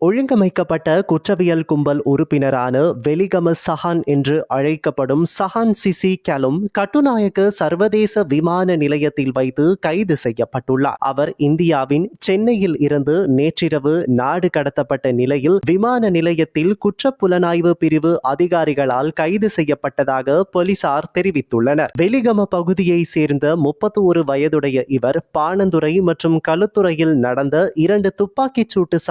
ஒழுங்கமைக்கப்பட்ட குற்றவியல் கும்பல் உறுப்பினரான வெலிகம சஹான் என்று அழைக்கப்படும் சஹான் சிசி கலும் கட்டுநாயக்க சர்வதேச விமான நிலையத்தில் வைத்து கைது செய்யப்பட்டுள்ளார். அவர் இந்தியாவின் சென்னையில் இருந்து நேற்றிரவு நாடு கடத்தப்பட்ட நிலையில் விமான நிலையத்தில் குற்றப்புலனாய்வு பிரிவு அதிகாரிகளால் கைது செய்யப்பட்டதாக போலீசார் தெரிவித்துள்ளனர். வெலிகம பகுதியை சேர்ந்த முப்பத்தி ஒரு வயதுடைய இவர் பாணந்துறை மற்றும் களுத்துறையில் நடந்த இரண்டு துப்பாக்கிச் சூட்டு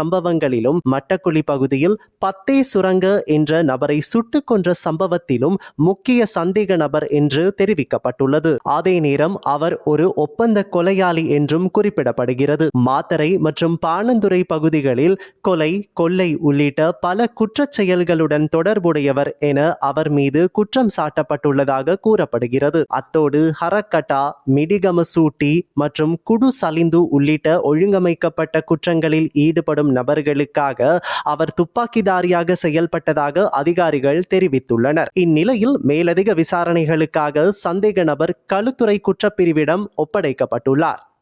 சம்பவங்களிலும் மட்டக்குழி பகுதியில் பத்தே சுரங்க என்ற நபரை சுட்டுக் கொன்ற சம்பவத்திலும் முக்கிய சந்தேக நபர் என்று தெரிவிக்கப்பட்டுள்ளது. அதே நேரம் அவர் ஒரு ஒப்பந்த கொலையாளி என்றும் குறிப்பிடப்படுகிறது. மாத்தரை மற்றும் பாணந்துறை பகுதிகளில் கொலை கொள்ளை உள்ளிட்ட பல குற்றச் செயல்களுடன் தொடர்புடையவர் என அவர் மீது குற்றம் சாட்டப்பட்டுள்ளதாக கூறப்படுகிறது. அத்தோடு ஹரக்கட்டா மிடிகம சூட்டி மற்றும் குடு சலிந்து உள்ளிட்ட ஒழுங்கமைக்கப்பட்ட குற்றங்களில் ஈடுபடும் நபர்களுக்காக அவர் துப்பாக்கிதாரியாக செயல்பட்டதாக அதிகாரிகள் தெரிவித்துள்ளனர். இந்நிலையில் மேலதிக விசாரணைகளுக்காக சந்தேக நபர் களுத்துறை குற்றப்பிரிவிடம் ஒப்படைக்கப்பட்டுள்ளார்.